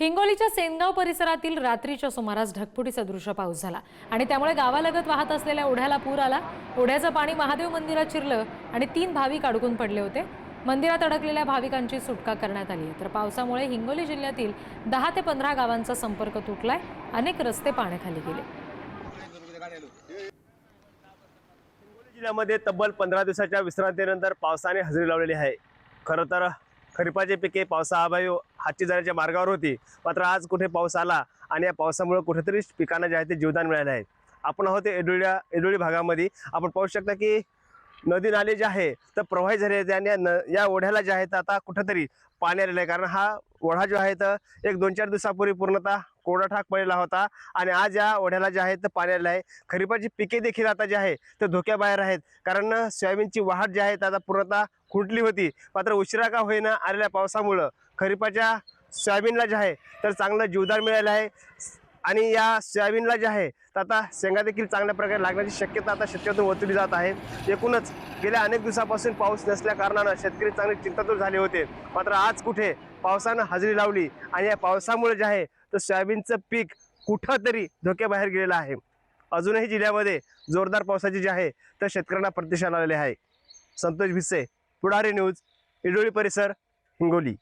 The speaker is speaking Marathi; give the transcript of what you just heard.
हिंगोलीच्या सेनगाव परिसरातील रात्रीच्या सुमारास ढगफुटीचा दृश्य पाऊस झाला. आणि त्यामुळे गावालगत वाहत असलेल्या ओढ्याला पूर आला. ओढ्याचं पाणी महादेव मंदिरात शिरलं आणि तीन भाविक अडकून पडले होते. मंदिरात अडकलेल्या भाविकांची सुटका करण्यात आली तर पावसामुळे हिंगोली जिल्ह्यातील दहा ते पंधरा गावांचा संपर्क तुटलाय. अनेक रस्ते पाण्याखाली गेले. जिल्ह्यामध्ये तब्बल पंधरा दिवसाच्या विश्रांतीनंतर पावसाने हजेरी लावलेली आहे. खरं तर खरीपाचे पिके पावसाअभावी हातची जाण्याच्या मार्गावर होती. मात्र आज कुठे पाऊस आला आणि या पावसामुळे कुठेतरी पिकांना जे आहे ते जीवदान मिळाले आहे. आपण आहोत एडोळ्या एडोळी भागामध्ये. आपण पाहू शकता की नदी नाले जे आहे तर प्रवाही झाले आहेत आणि या न या ओढ्याला जे आहे तर आता कुठंतरी पाणी आलेलं आहे. कारण हा ओढा जो आहे तर एक दोन चार दिवसापूर्वी पूर्णतः कोरडा ठाक पडलेला होता. आणि आज या ओढ्याला जे आहे तर पाणी आलेलं आहे. खरीपाची पिके देखील आता जे आहे तर धोक्याबाहेर आहेत. कारण सोयाबीनची वाढ जी आहे आता पूर्णतः खुंटली होती. मात्र उशिरा का होईना आलेल्या पावसामुळं खरीपाच्या सोयाबीनला जे आहे तर चांगलं जीवदान मिळालं आहे. आणि या सोयाबीनला जे आहे तर आता शेंगा देखील चांगल्या प्रकारे लागण्याची शक्यता आता शेतकऱ्यातून वर्तवली जात आहे. एकूणच गेल्या अनेक दिवसापासून पाऊस नसल्या कारणानं शेतकरी चांगले चिंतातूर झाले होते. मात्र आज कुठे पावसानं हजेरी लावली आणि या पावसामुळे जे आहे तर सोयाबीनचं पीक कुठंतरी धोक्याबाहेर गेलेलं आहे. अजूनही जिल्ह्यामध्ये जोरदार पावसाची जी आहे तर शेतकऱ्यांना प्रतीक्षा लावलेली आहे. संतोष भिसे पुढारी न्यूज इडोळी परिसर हिंगोली.